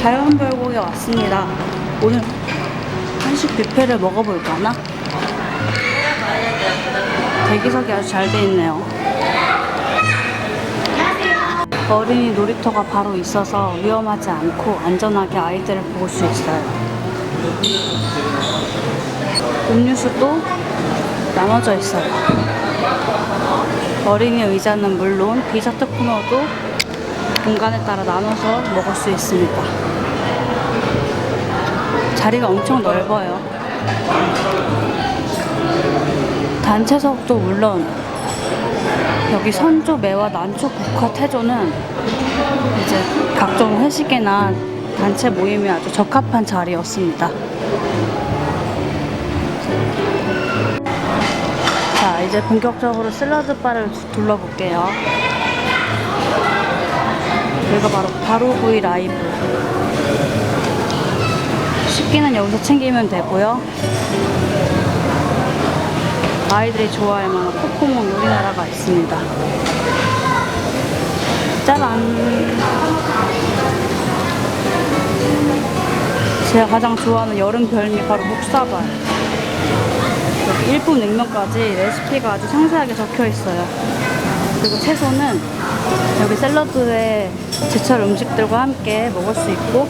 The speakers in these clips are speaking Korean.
자연별곡에 왔습니다. 오늘 한식 뷔페를 먹어볼까나? 대기석이 아주 잘 돼 있네요. 어린이 놀이터가 바로 있어서 위험하지 않고 안전하게 아이들을 볼 수 있어요. 음료수도 나눠져 있어요. 어린이 의자는 물론 디저트 코너도 공간에 따라 나눠서 먹을 수 있습니다. 자리가 엄청 넓어요. 단체석도 물론 여기 선조, 매와 난초, 국화, 태조는 이제 각종 회식이나 단체 모임에 아주 적합한 자리였습니다. 자, 이제 본격적으로 샐러드 바를 둘러볼게요. 여기가 바로 바로구이 라이브. 식기는 여기서 챙기면 되고요. 아이들이 좋아할 만한 코코몽 요리나라가 있습니다. 짜란! 제가 가장 좋아하는 여름 별미 바로 묵사발. 여기 일품 냉면까지 레시피가 아주 상세하게 적혀 있어요. 그리고 채소는 여기 샐러드에 제철 음식들과 함께 먹을 수 있고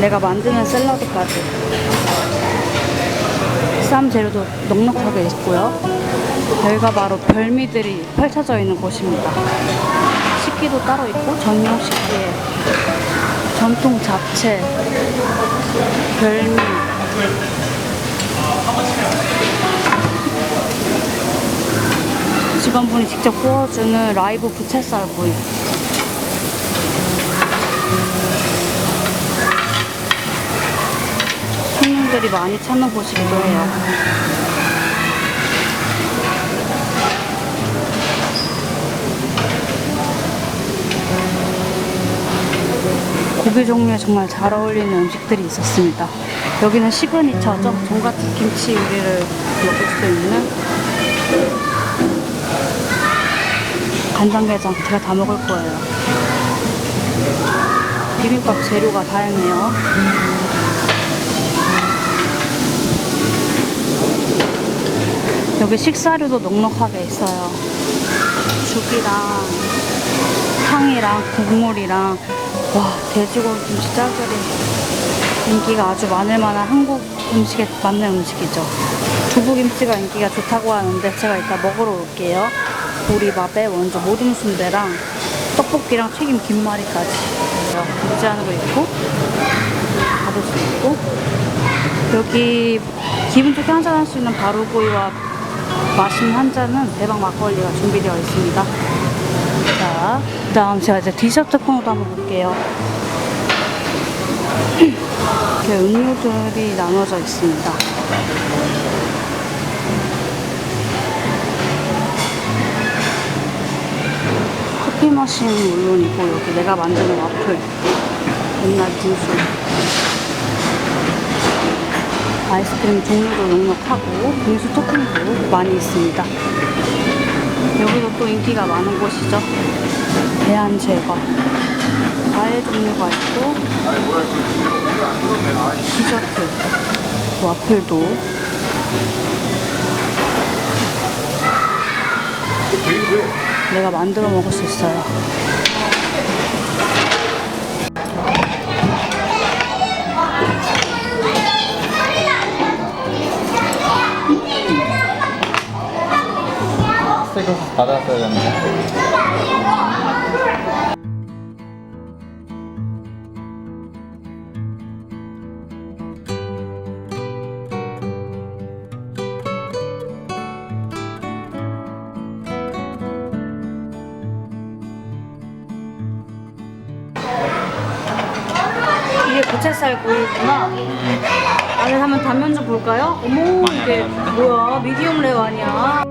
내가 만드는 샐러드까지 쌈 재료도 넉넉하게 있고요. 여기가 바로 별미들이 펼쳐져 있는 곳입니다. 식기도 따로 있고 전용 식기에 전통 잡채, 별미, 직원분이 직접 구워주는 라이브 부채살구이. 손님들이 많이 찾는 곳이기도 해요. 고기 종류에 정말 잘 어울리는 음식들이 있었습니다. 여기는 시그니처죠. 종갓집 김치 요리를 먹을 수 있는 간장게장 제가 다 먹을 거예요. 비빔밥 재료가 다양해요. 여기 식사류도 넉넉하게 있어요. 죽이랑 탕이랑 국물이랑 와 돼지고기 김치 짜글이 인기가 아주 많을 만한 한국 음식에 맞는 음식이죠. 두부김치가 인기가 좋다고 하는데 제가 이따 먹으러 올게요. 보리밥에 먼저 모듬 순대랑 떡볶이랑 튀김 김말이까지 유지하는 거 있고 받을 수 있고 여기 기분 좋게 한잔 할 수 있는 바로구이와 맛있는 한 잔은 대박 막걸리가 준비되어 있습니다. 자, 그 다음 제가 이제 디저트 코너도 한번 볼게요. 이렇게 음료들이 나눠져 있습니다. 커피 머신은 물론이고 여기 내가 만드는 와플, 옛날 빙수, 아이스크림 종류도 넉넉하고 빙수 토핑도 많이 있습니다. 여기도 또 인기가 많은 곳이죠. 대한 제과. 과일 종류가 있고 디저트, 와플도 내가 만들어 먹을 수 있어요. 스테이크 받았어야 되는데. 이게 부채살 구이구나. 안에 한번 단면 좀 볼까요? 어머, 이게 뭐야? 미디움 레어 아니야?